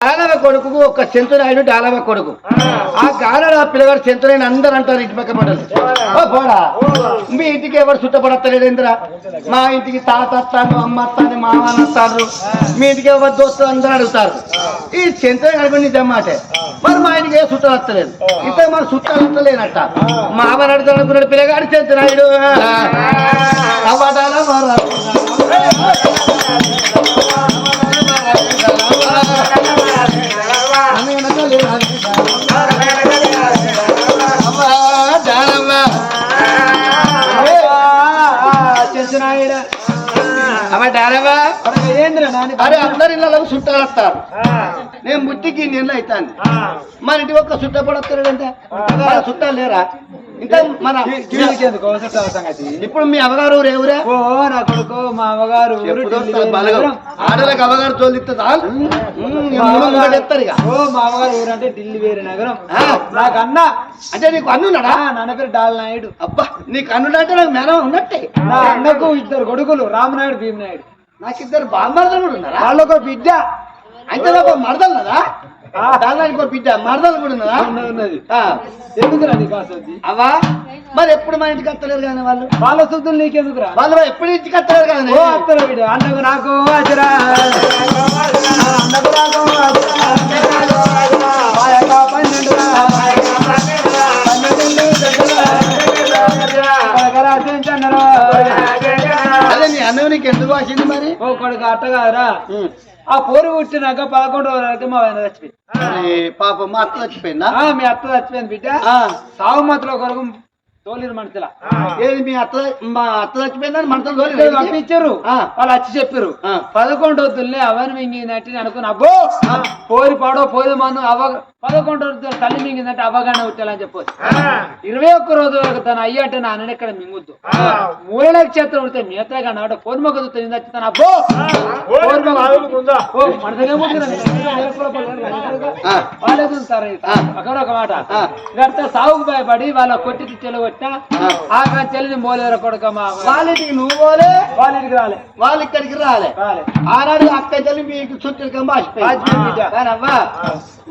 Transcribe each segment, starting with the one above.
గాలవ కొడుకు ఒక సెంతురాయుడు డాలవ కొడుకు. ఆ. గాలవ పిల్లగాడు సెంతురాయని అందరు అంటారు ఇంటి పక్క పడ్డలు ఓ పోడా మీ ఇంటికి ఎవరు చుట్టపడతలేడు ఇంద్రా? మా ఇంటికి తాత వస్తాను అమ్మ వస్తాను మామ వస్తారు మీ ఇంటికి ఎవరు దోస్తులు అందరూ అడుగుతారు. ఈ సెంతురాయని అడుగు నిజమ్మాటే మరి మా ఇంటికి ఏ చుట్టాలు వస్తలేదు ఇంత మన చుట్టాలు వస్తలేనట్ట మామ అడుగుతాడు అనుకున్నాడు పిల్లగాడు సెంతురాయుడు అవడాల అరే అందరి ఇళ్ళలో చుట్టాలు వస్తారు నేను ముట్టికి నీళ్ళు అవుతాను మన ఇంటి ఒక్క చుట్ట పడతాడంటే మన చుట్టాలు లేరా? ఇంకా మన ఇప్పుడు మీ అవగారు ఎవరే ఓ నా కొడుకు మా నగరం. ఆడలకు అవగారు తోలిస్తే చాలు చెప్తారు ఇక ఓ మా ఊరు అంటే ఢిల్లీ వేరే నగరం. నాకు అన్న అంటే నీకు అన్నున్నాడా నాన్న పేరు డాల్ నాయుడు. అబ్బా నీకు అన్నుడంటే నాకు మేనం ఉన్నట్టే. నా అన్నకు ఇద్దరు కొడుకులు రామనాయుడు భీమనాయుడు నాకు ఇద్దరు బామ్మర్దలు కూడా ఉన్నారా? వాళ్ళొక బిడ్డ. అయితే నాకు మరదలు కదా ఆ. దానికి ఒక బిడ్డ. మరదలు కూడా ఉన్నదా? ఎందుకురా నీకు అవ్వా? మరి ఎప్పుడు మా ఇంటికి వస్తలేరు కానీ వాళ్ళు? వాళ్ళ శుద్ధులు నీకెందుకురా? వాళ్ళు ఎప్పుడు ఇంటికి వస్తలేరు కానీ ఓ అత్తరు బిడ్డ. అన్నకు నాకు అజరా నాకు. పన్నెండు అన్నం నీకు ఎందుకు వచ్చింది మరి? ఓ కొడుకు అట్టగారా ఉం. ఆ పోరు పుట్టినాక పదకొండు వరకు మా ఆయన చచ్చిపోయింది. పాపం మా అత్త చచ్చిపోయిందా? మీ అత్త చచ్చిపోయింది బిడ్డ. సాగు మతలో కొరకు తోలిరు మనుషుల. ఏది మీ అత్త మా అత్త చచ్చిపోయిందని మనతో ఇక్కడ పంపించారు. వాళ్ళు వచ్చి చెప్పారు. ఆ. పదకొండు వద్దులే అవని మింగిందంటే నేను అనుకున్నా అబ్బో! పోరి పాడో పోయి మను అవ పదకొండు వద్దు తల్లి మింగిందంటే అవగానే వచ్చాలని చెప్పొచ్చు. ఇరవై ఒక్క రోజు తన అయ్యట నా అన్న ఇక్కడ మింగుద్దు. మూల నక్షత్రం ఉడితే మిగతా కానీ పోరు మొక్క చూస్తే తను అబ్బో! పోరు మొగ్గ ఓ, మన దగ్గర ముగ్గురు ఆ. వాళ్ళే చూస్తారు. ఆ. అక్కడ ఒక మాట. గట్ట సాగుకు భయపడి వాళ్ళ కొట్టి చెలగొట్టిన ఆ. ఆ చెల్లిని మోలేరు కొడుక మా వాళ్ళ ఇంటికి నువ్వు పోలే వాళ్ళ ఇంటికి రాలే. వాళ్ళు ఇక్కడికి రాలే. ఆనాడు అక్క చెల్లి మీకు చుట్టరికం. కానీ అవ్వా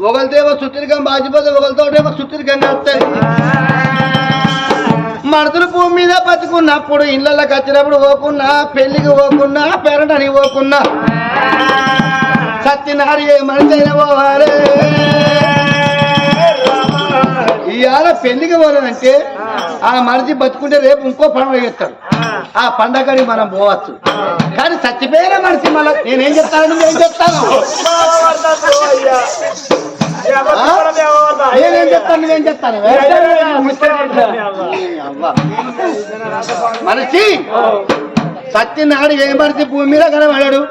ఒకరితేమో చుట్టరికం బాచిపోతే ఒకరితోటేమో చుట్టరికం వస్తాయి. మడతలు భూమి మీద బతుకున్నప్పుడు ఇళ్ళకి వచ్చినప్పుడు పోకున్నా పెళ్ళికి పోకున్నా పెరటని పోకున్నా. సత్యనారి ఏ మనిషి అయినా పోవాలి. ఇవాళ పెళ్ళికి పోలేదంటే ఆ మనిషి బతుకుంటే రేపు ఇంకో పండుగ చేస్తాడు ఆ పండగని మనం పోవచ్చు. కానీ చచ్చిపోయిన మనిషి మళ్ళీ నేనేం చెప్తాను నువ్వేం చెప్తాను? నేనేం చెప్తాను? నువ్వేం చెప్తాను. మనిషి సత్యనాడు ఏ మనిషి భూమి మీద కనబడాడు?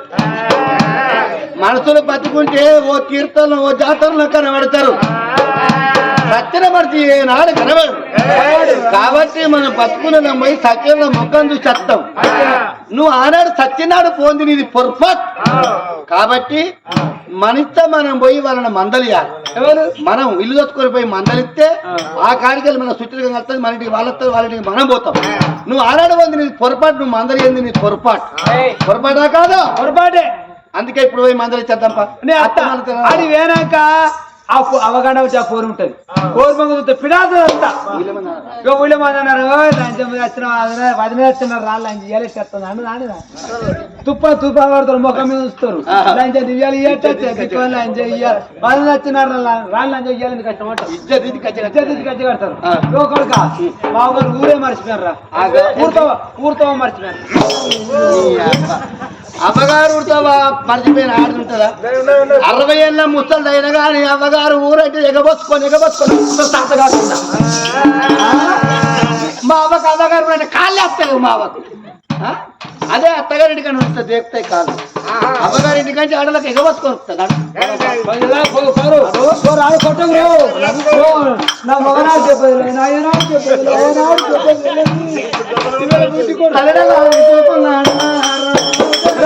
మనసులు బతుకుంటే ఓ కీర్తనలు ఓ జాతరలో కనబడతారు. సత్యన మనిషి ఏనాడు కనబడు కాబట్టి మనం బతుకున్న పోయి సత్యంలో ముఖం చూసి చస్తాం నువ్వు ఆనాడు సత్యనాడు పోంది నీది పొరపాటు. కాబట్టి మనిస్తే మనం పోయి వాళ్ళని మందలియాలి. మనం ఇల్లు దొచ్చుకొని పోయి మందలిస్తే ఆ. కాడికెళ్ళి మన చుట్టూ కలుస్తుంది మన ఇంటికి వాళ్ళతో వాళ్ళ ఇంటికి మనం పోతాం. నువ్వు ఆనాడు పోంది నీది పొరపాటు నువ్వు మందలింది నీ పొరపాటు. పొరపాటా కాదా? పొరపాటే. అందుకే ఇప్పుడు పోయి మందలిచ్చేద్దాంపా. అది వేనాక ఆ అవగాహన వచ్చి ఆ పోరు ఉంటది పోరు మంగ చూస్తే పిడాదు అంతా ఇక ఊళ్ళో మంది అన్నారు "ఓ, లంచం మీద వచ్చిన పది మీద వచ్చిన రాళ్ళు లంచం ఇయ్యాలి చేస్తుంది అని తుప్ప తుప్ప పడతారు ముఖం మీద ఉంచుతారు ఆహా. లంచం ఇవ్వాలి పది మీద వచ్చిన రాళ్ళు లంచం ఇవ్వాలి కష్టం. ఇద్దరు కచ్చి కడతారు ఆ. ఓ కొడుక మా ఊరు ఊరే మర్చిపోయారు ఆగే. ఊరితో ఊరితో మర్చిపోయారు. అమ్మగారు ఉడతావా మర్చిపోయిన ఆడ ఉంటుందా? అరవై ఏళ్ళ ముసలి అయినా కానీ అమ్మగారు ఊరంటే ఎగబోసుకొని ఎగబోసుకొని తాత కాకుండా మా అవ్వకు అమ్మగారు అంటే కాళ్ళు వేస్తాయి మా అవ్వకు. అదే అత్తగారి ఇంటికని ఉంటుంది దేపుతాయి కాదు అమ్మగారి ఇంటికంటే ఆడలకు ఎగబోసుకొని వస్తుంది రాడు నా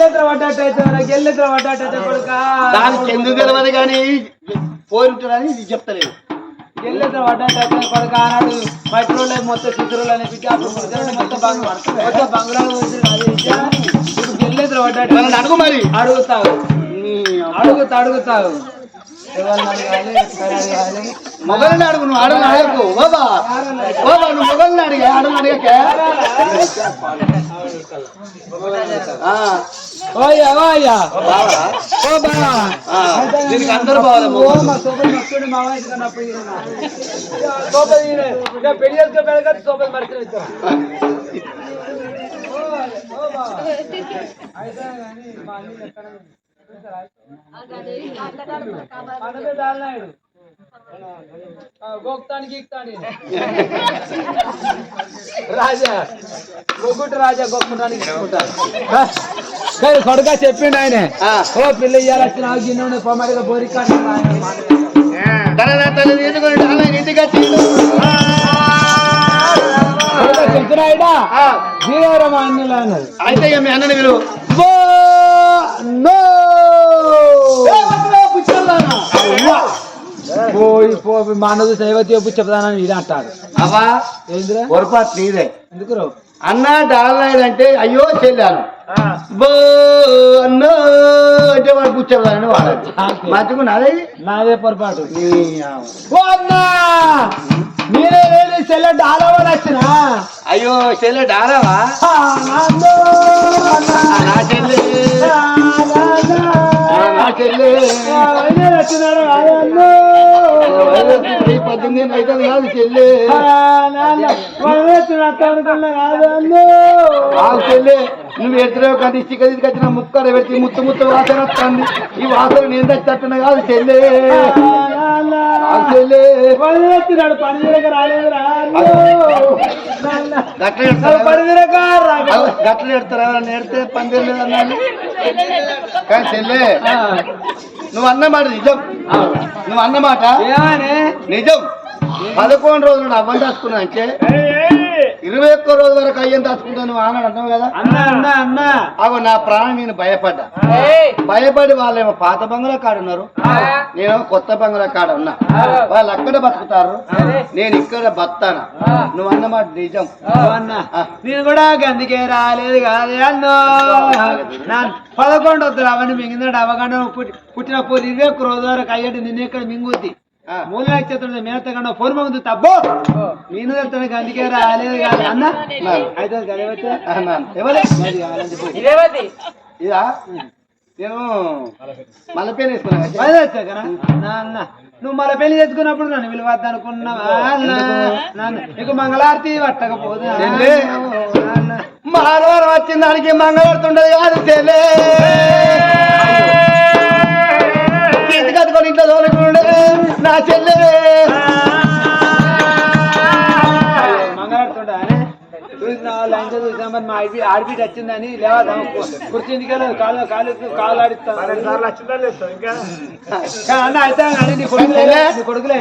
పడ్డట్టయితే కొడుక. దానికి ఎందుకు తెలియదు కానీ పోయింటారని ఇది చెప్తలేదు. పడ్డట్టయితే కొడుక ఆనాడు మెట్రోలో మొత్తం చిత్రులు అని మొత్తం. ఇప్పుడు పడ్డట్టు అడుగు మరి. అడుగుతావు. అడుగుతా అడుగుతావు. ఎవరిని అడగాలి ఎక్కడ అడగాలి మొగల్ని అడుగు నువ్వు అడుగు అడగకు బాబా బాబా నువ్వు మొగల్ని అడిగా అడుగు అడిగకే ఆ, ఓయ్యా ఓయ్యా బావా? ఓ బావా ఆ, దీనికి అందరూ బావాలి ఓ మా సోపలు మస్తుడు మా వయసు కన్నప్పుడు ఈయన. ఇక సోపలు ఈయన. ఇక పెళ్ళి చేసుకోవాలి కదా సోపలు మరిచిన ఇస్తారు. ఓ, ఓ బావా. అయితే కానీ మా అన్నయ్య రాజా గొగ్గుంటు రాజా గొప్పటానికి కొడుక చెప్పిండు ఆయన. ఓ పిల్ల ఇయ్యాలి వచ్చిన గిన్నె పొమ్మడిగా జీవరం అన్నలా అన్నది అయితే మీ అన్నని విలువ పోయి మా చెప్పు చెప్తానని ఇది అంటాడు. అవ్వా! ఏందిరా? పొరపాటు నీదే. ఎందుకు అన్న డాలర్ అంటే అయ్యో చెల్లాను. బో అన్నో అంటే వాడు కూర్చోవాలని వాడాలి మర్చుకున్నది నాదే? పొరపాటు. ఓ అన్నా మీరే లేని సెల్ల వచ్చిన అయ్యో చెల్లె డాలవా? నా చెల్లె నా పద్దెనిమిది అయితే కాదు నువ్వు ఎడుతున్నావు కానీ చిక్క కట్టిన ముక్కర పెడితే ముత్తు ముత్తు వాసన వస్తుంది. ఈ వాసన నేను తెచ్చేస్తున్నా కాదు చెల్లే. వచ్చినాడు పని దగ్గర రాలేదురా? పని అగో, గట్ల ఎడతారా ఎడితే పందిరి లేదన్నాను కానీ చెల్లె నువ్వు అన్నమాట నిజం. నువ్వు అన్నమాట నిజం. పదకొండు రోజులు అవ్వని దాచుకున్నా అంటే ఇరవై ఒక్క రోజు వరకు అయ్యని దాచుకుంటాను నువ్వు ఆనాడు అన్నావు కదా? అన్న. అన్న అన్న. అగో నా ప్రాణం నేను భయపడ్డా. భయపడి వాళ్ళేమో పాత బంగ్లా కాడ ఉన్నారు. నేను కొత్త బంగ్లా కాడ ఉన్నా. వాళ్ళు అక్కడ బతుకుతారు. నేను ఇక్కడ బతాను? నువ్వు అన్నమాట నిజం. అన్న. నేను కూడా అందుకే రాలేదు కాదు అన్నో. నా పదకొండు వద్దు అవన్నీ మింగిందంటే అవగానే పుట్టిన పోరు ఇరవై ఒక్క రోజు వరకు అయ్యాడు నిన్న ఇక్కడ మింగుద్ది? మూల నక్షత్రం మేనత కన్నా ఫోన్ మంది తబ్బో నేను వెళ్తాను అందుకే రాలేదు కాదు. అన్న? అయితే. ఎవరే. ఇదా? నేను మళ్ళీ పేరు వేసుకున్నా కదా. అదే వచ్చా కదా నా అన్న. నువ్వు మళ్ళీ పెళ్ళి చేసుకున్నప్పుడు నన్ను విలువద్దు అనుకున్నావా? అన్న? నాన్న, నీకు మంగళారతి పట్టకపోతే చెల్లి. మంగళవారం వచ్చిన దానికి మంగళవాడుతుండదు కాదు నా చెల్లె మంగళాడుతుంటా చూసిన లంచ చూసినా మరి మా ఆడబి ఆడబిడ్డ వచ్చిందని లేవదా కుర్చీ ఇంటికెళ్ళదు కాలు కాలు కాలు ఆడిస్తా అన్న అయితే కొడుకులే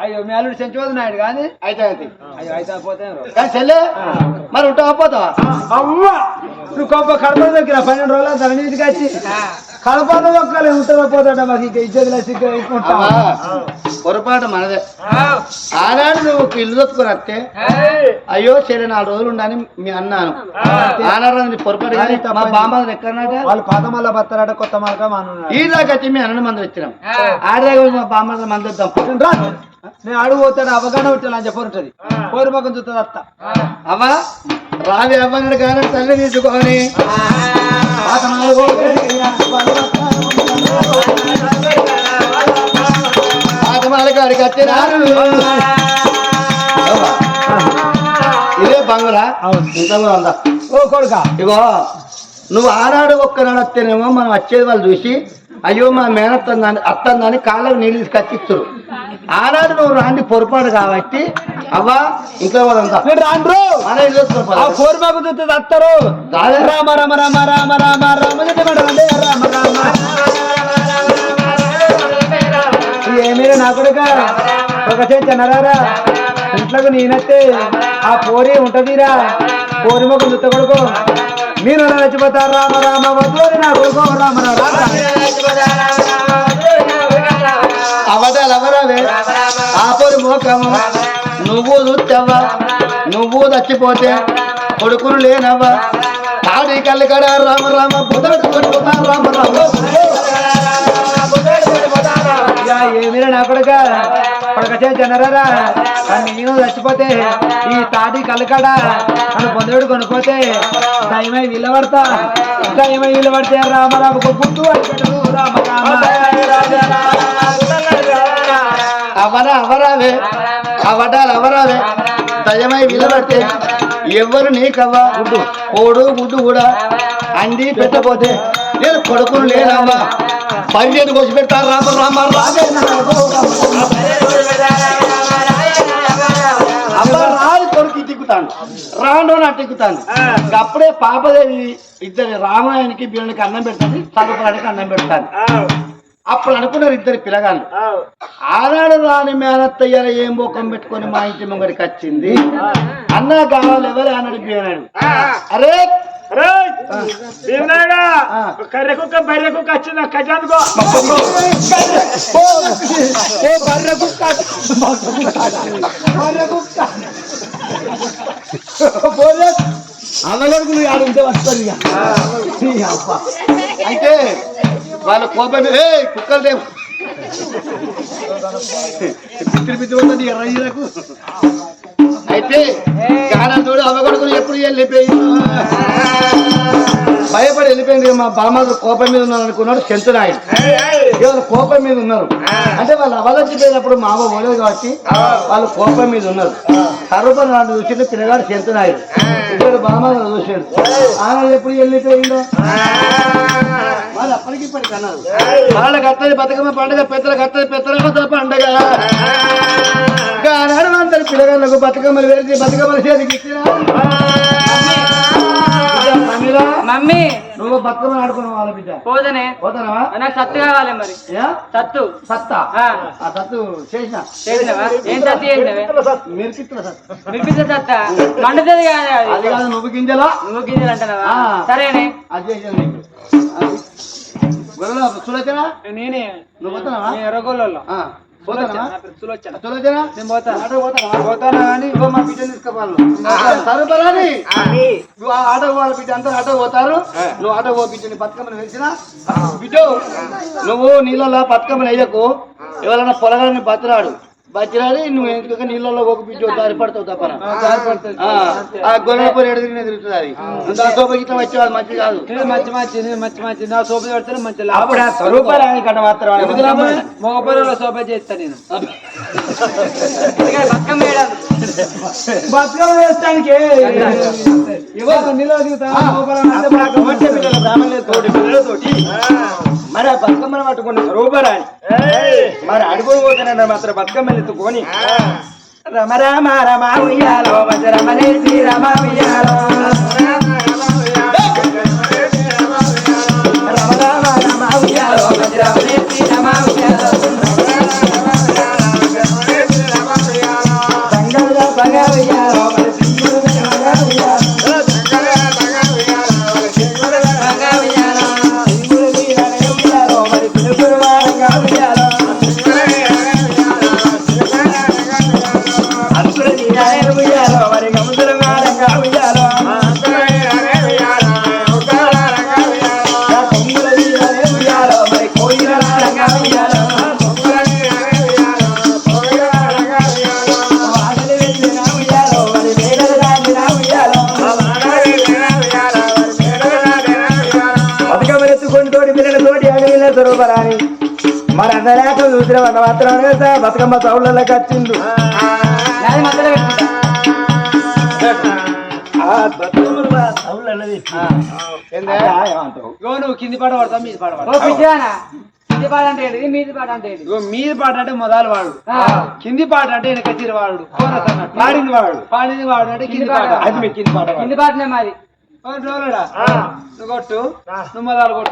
అయ్యో మీ అల్లుడు చెంచోదు నాయుడు కానీ అయితే అయ్యో అయితే పోతే కానీ చెల్లె మరి ఉంటావా పోతావా అవ్వ నువ్వు కడప దగ్గర పన్నెండు రోజుల ధరణికి వచ్చి కడపలో ఒక్కలే ఉంటావా పోతాడ మాకు ఇక అమ్మా పొరపాటు మనదే. ఆనాడు నువ్వు ఒక ఇల్లు దొక్కుని వస్తే అయ్యో చెల్లె నాలుగు రోజులు ఉండని మీ అన్నాను ఆనాడు నీ పొరపాటు కానీ మా బామ్మ ఎక్కడన్నాట వాళ్ళు పాత మళ్ళా బత్తారట కొత్త మలక మానున్నాడు ఈ దాకా వచ్చి మీ అన్న మంది వచ్చినాం ఆడదాకా మా బామ్మ మంది వద్దాం నేను అడుగు పోతాడు అవగాహన ఉంటాను అని చెప్పి ఉంటుంది కోరి మొక్కం చూస్తుంది అత్త. అవ్వా రావి అవ్వగడు కానీ తల్లి తీసుకొని. వచ్చినారు ఇదే ఉందా? ఓ కొడుక. ఇగో నువ్వు ఆనాడు ఒక్కనాడు వస్తేనేమో మనం వచ్చేది వాళ్ళు చూసి అయ్యో మా మేనత్తందని అత్తందని కాళ్ళకు నీళ్ళు తీసుకొచ్చిస్తారు ఆనాడు నువ్వు రాండి పొరపాటు కాబట్టి అవ్వా ఇంట్లో రాండ్రు ఇల్లు ఆ. రామ రామ రామ రామ రామ రామ చెప్పండి రామ రామ ఏమీరా నా కొడుక ఒక చెన్నరారా ఇంట్లోకి నేనత్తే ఆ పోరి ఉంటదిరా కోరి మొక్క దుత్త కొడుకు మీరు చచ్చిపోతారు రామ రామ వద్దు నా కొడుకు రామ రామ అవడాలు అవరావే ఆపరు మోకము నువ్వు చూస్తావా? నువ్వు చచ్చిపోతే కొడుకులు లేనవా? తాడి కళ్ళు రామ రామ బుధడు కొట్టుకున్నా రామ రామ. ఏమిరా నా కొడుక? కొడుక జనరారా నేను చచ్చిపోతే ఈ తాటి కలకడ అని పొందడు కొనుకోతే దయమై నిలబడతా. దయమై నిలబడితే రామ రామ గుర్తు రామ రామ అవరా అవరావే. అవడాలు అవరావే దయమై విలబడితే ఎవరు నీకవ్వా? కోడు గుడ్డు కూడా అండి పెట్టపోతే నేను కొడుకులు లేనవ్వా పదిహేను కోసి పెడతారు రామ రామ రాజే. అబ్బా రాని కొడుకు తిక్కుతాను రాను నా తిక్కుతాను అప్పుడే పాపదేవి ఇద్దరి రామాయణకి బియ్యానికి అన్నం పెడతాను చదువుకోవడానికి అన్నం పెడతాను. అప్పుడు అనుకున్నారు ఇద్దరు పిల్లగాళ్ళు. ఆనాడు రాని మేనత్తయ్యాల ఏం బొక్కం పెట్టుకొని మా ఇంటి ముంగడికి వచ్చింది. అన్న కావాలి ఎవరు? అన్నాడు బియ్యనాడు అరే. కర్రె కుక్క బర్రె కుక్క వచ్చింది? బర్రె కుక్క బర్రె కుక్క నువ్వు ఆడుంటే వస్తుంది. అయితే వాళ్ళ కోపం ఏ కుక్కలు లేవు. పిత్రి పిత్రి ఉంటుంది ఎర్రయ్యకు అయితే గానా అవగొడుకుని ఎప్పుడు వెళ్ళిపోయి భయపడి వెళ్ళిపోయింది మా బామ్మలు కోపం మీద ఉన్నారు అనుకున్నాడు చెంచునాయుడు ఇవాళ కోపం మీద ఉన్నారు. అంటే వాళ్ళు అవలచ్చిపోయినప్పుడు మా అమ్మ పోలేదు కాబట్టి వాళ్ళు కోపం మీద ఉన్నారు. సర్వపం నాడు చూసిండు పిల్లగాడు చెంచునాయుడు చూశాడు బామ్మలు చూశాడు. ఆనాడు ఎప్పుడు వెళ్ళిపోయిందో వాళ్ళు అప్పటికి ఇప్పటికి అన్నారు. వాళ్ళకి అత్తది బతుకమ్మ పండుగ పెద్దలకు అత్తది పెద్దల పండుగ. ఆనాడు అందరి పిల్లగాళ్ళకు బతుకమ్మలు వేసి బతుకమ్మలు చేతికి ఇచ్చినా. మమ్మీ. నువ్వు బతుకమ్మలు ఆడుకున్నావు వాళ్ళ బిడ్డ. పోదనే. పోతానవా? నాకు సత్తు కావాలి మరి? సత్తు. సత్తా? ఆ, సత్తు చేసిన. చేసినవా? ఏం సత్తు చేసినవే? మిరికిత్తుల సత్తు. మండుతుంది కాదు అది. కాదు నువ్వు గింజలా? నువ్వు గింజలు అంటున్నావా. సరేనే. అది చేసాను నీకు. గొర్రెల నేనే. నువ్వు పోతానవా? నేను ఎర్రగోళ్ళలో పోతాను? కానీ మా బిడ్డ తీసుకోవాలి సరుపరాని నువ్వు ఆటో వాళ్ళ బిడ్డ అందరూ ఆటో పోతారు. నువ్వు ఆటో పో బిడ్డని బతుకమ్మని వేసిన? బిడ్డ నువ్వు నీళ్ళలో బతుకమ్మని వేయకు. ఎవరైనా పొలగాలని బతిరాడు బతిరాడి నువ్వు ఎందుకు నీళ్ళలో ఒక బిడ్డ దారి పడతావు తప్పన. ఆ, ఆ గొర్రెల పొరి ఎడ తిరిగిన తిరుగుతుంది అది. గిట్ల వచ్చేవాడు మంచిది కాదు. మంచి మంచి మంచి మంచి నా సోప పెడితే మంచి అప్పుడు ఆ స్వరూపాలు కట్ట మాత్రం? మగపల్లిలో సోప చేస్తా నేను. పక్కన వేయడాలి బతుకమ్మ వేస్తానికి మరి ఆ బతుకమ్మను పట్టుకున్న సరోబరాని మరి అడుగు మాత్రం బతుకమ్మలు ఎత్తుకొని రమ రామ రమ ఉయ్యాలో రమలే శ్రీరమ ఉయ్యాలో రమ రామ రమ ఉయ్యాలో రమలే శ్రీరమ ఉయ్యాలో అడవిలో స్వరూపరాని మరి అందలేక చూసిన వంద మాత్రం బతుకమ్మ వచ్చిండు నువ్వు కింది పాట పడతావు మీది పాట పాట అంటే మీది పాట అంటే ఏంటిది? ఇగో మీది పాట అంటే మొదలు వాడు. కింది పాట అంటే వెనక వాడు. పాడింది వాడు. పాడింది వాడు అంటే కింది కింది పాట. అది కింది పాట. కింది పాటనే మాది. నువ్వు కొట్టు నువ్వు మొదలు కొట్టు.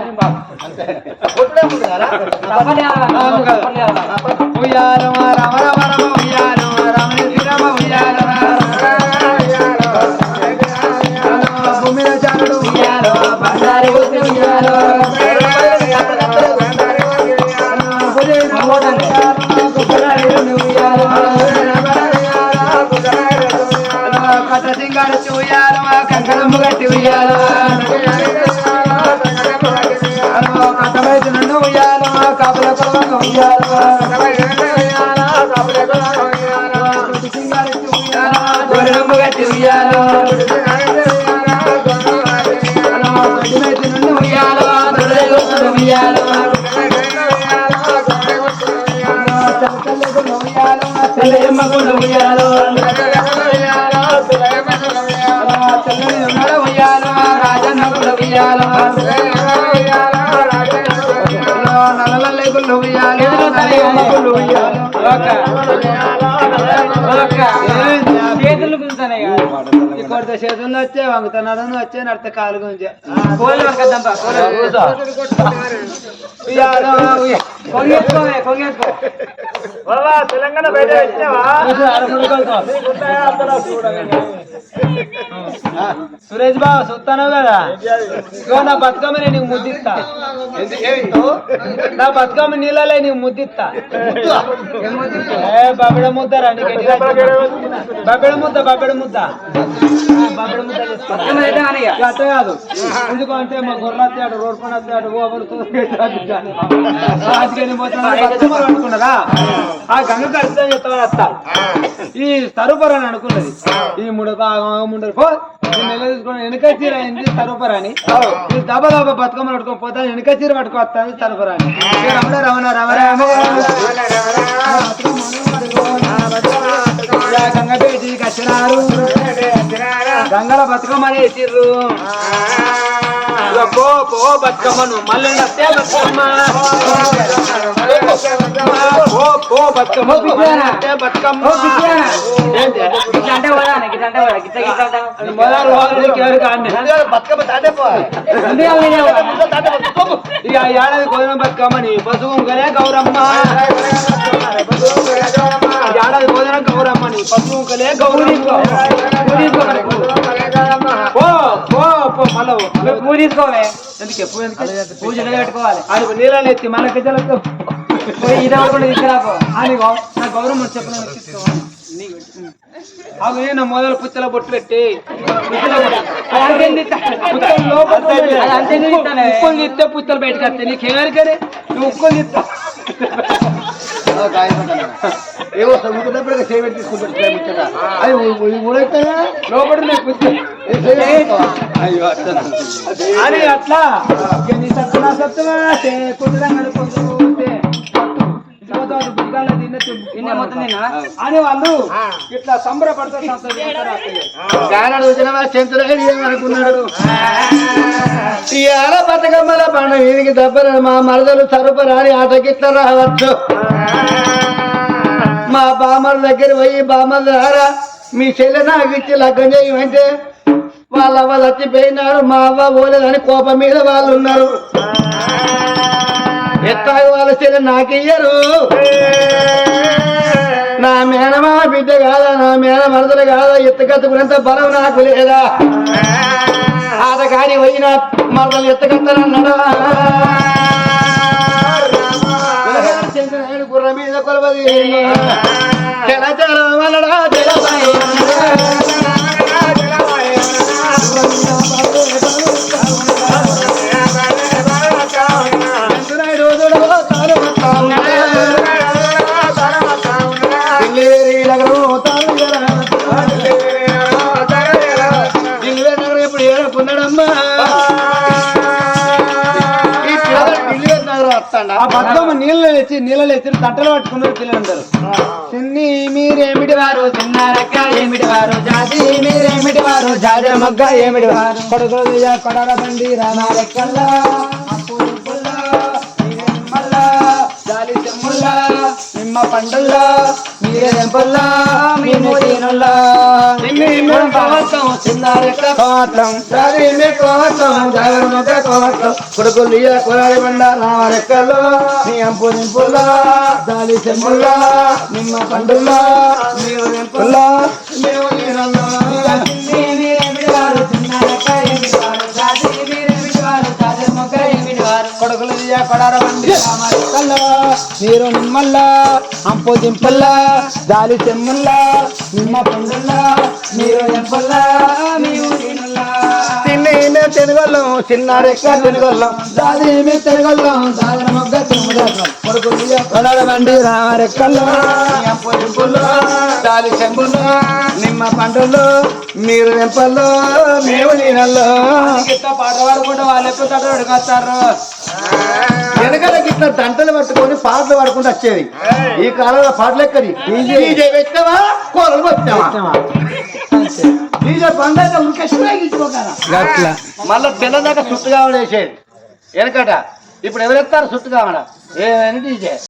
ఉయ్యాలో రామ రామ రామ ఉయ్యాలో రామ శ్రీరామ Yeah, కొడితే చేతుల్లో వచ్చే వంగుతున్నాడు వచ్చే నడితే కాలు గుంజే. కోళ్ళు కొంగేసుకోవే కొంగేసుకో తెలంగాణ బయట సురేష్ బాబు చూస్తాను కదా? నా బతుకమ్మ నేను నీకు ముద్దిస్తా. నా బతుకమ్మ నీళ్ళలే నీకు ముద్దిస్తా. ఏ బబ్బెడ ముద్ద రండి బబ్బెడ ముద్ద బబ్బెడ ముద్ద. బబ్బెడ ముద్ద కాదు. ఎందుకంటే మా గొర్రెలు వచ్చాడు రోడ్ పని రాజకీయ అనుకున్నారా ఆ గంగ కలిస్తే వస్తా ఈ తరుపర అని అనుకున్నది. ఈ ముండరు పో నేను నెల తీసుకొని వెనక చీర అయింది ఈ దబ దబ బతుకమ్మలు పట్టుకొని పోతా వెనక చీర పట్టుకొస్తాను రమణ రమణ రమ రామ ఇక వచ్చినారు గంగల బతుకమ్మ వేసిర్రు ఇక పో పో బతుకమ్మను మళ్ళీ వస్తే బతుకమ్మ పో పో బతుకమ్మ మళ్ళీ వస్తే బతుకమ్మ ఏంటి? ఇట్లా అంటే పోదా గిట్ల అంటే పోదా గిట్ల గిట్ల అంటే మొదలు వాళ్ళకి ఎవరు కాండి బతుకమ్మ తాటేపోవాలి ఉంది కదా నేనే పోదా. ఇక ఏడాది గోధుమ బతుకమ్మని పసుగుంకలే గౌరమ్మ ఏడాది గోధుమ గౌరమ్మని పసుగుంకలే గౌరమ్మ పో. పో పూజ ఎందుకు? ఎందుకు? పూజలు పెట్టుకోవాలి. అది నీళ్ళని ఎత్తి మనకి జలతో పోయి ఇది అవ్వకుండా తీసుకురాపో అని నా గౌరవం చెప్పిన అవి నేను మొదలు పుచ్చల బొట్టు పెట్టి? ఉప్పులు తీస్తే పుచ్చలు బయటకు వస్తాయి. నీకు ఏమరికనే నువ్వు ఉప్పులు తీస్తా. ఏవో చదువుకున్నప్పుడు సేవెట్ తీసుకుంటాడు ముచ్చట. అది ఊడైతే లోపల నేను పుచ్చలు అయ్యో అట్లా అని అట్లా. ఇక నీ సత్తునా మొత్తం నిన్న అని వాళ్ళు ఇట్లా సంబరపడుతూ సంతోషిస్తారు గానాడు వచ్చిన చంద్రుడు ఇవాళ బతుకమ్మల పండుగ వీరికి దెబ్బలు మా మరదలు సరుపరాని ఆటకిట్ల రావచ్చు మా బామ్మల దగ్గర పోయి బామ్మల ద్వారా మీ చెల్లె నాకు ఇచ్చి లగ్గం చేయమంటే వాళ్ళ అవ్వ చచ్చిపోయినారు మా అవ్వ పోలేదని కోపం మీద వాళ్ళు ఉన్నారు. ఎత్తాగి వాళ్ళ చెల్లె నాకియ్యరు నా మేనమా బిడ్డ కాదా నా మేన మరదలు కాదా ఎత్తుకత్తుకునేంత బలం నాకు లేదా? ఆట కాని పోయిన మరదలు ఎత్తుకత్తనన్నాడా గుర్ర మీద కొలవది. చల చల వలడా జలబాయి బతుకమ్మ నీళ్ళు లేచి నీళ్ళు లేచి తట్టలు పట్టుకున్నారు పిల్లలందరూ. చిన్ని మీరేమిటి వారు చిన్నారక్క ఏమిటి వారు జాతి మీరేమిటి వారు జాజ మొగ్గ ఏమిటి వారు కొడుకులు కొడల బండి రామారెక్కల్లా జాలి చెమ్ముల్లా నిమ్మ పండుల్లా మీరే దెంపుల్లా కొడుకులు కులాడి బండ రామరెక్కల్లో నీ అంపు నింపుల్లా జాలి చెంపుల్లా నిమ్మ పండుల్లా నీవు నింపుల్లా మేము నీరల్లా మీరు నిమ్మల్ల అంపు దింపల్ల జాలి చెమ్మల్ల నిమ్మ పండుల్ల మీరు ఎంపల్ల మీరు తినల్లా చిన్న తెనుగొల్లం చిన్న రెక్క తెనుగొల్లం దాదేమి తిరగల్లం సాగర మొగ్గ తిరుమల కొడుకుయ్య కొడార బండి రామరెక్కల్ల దాని చెంబులో నిమ్మ పంటలు మీరు వెంపల్లో మేము నీళ్ళల్లో పాట పాడుకుంటే వాళ్ళు తట అడుగుతారు వెనకాల ఇట్లా దంటలు పట్టుకొని పాటలు పడుకుంటూ వచ్చేది. ఈ కాలంలో పాటలు ఎక్కడి డీజే. పెట్టావా కోరలు వచ్చావా డీజే పండగ ఉరికేసి మళ్ళా పిల్లదాకా సుట్టు కావడం వేసేది వెనకట. ఇప్పుడు ఎవరెత్తారు సుట్టు కావడం ఏ డీజే?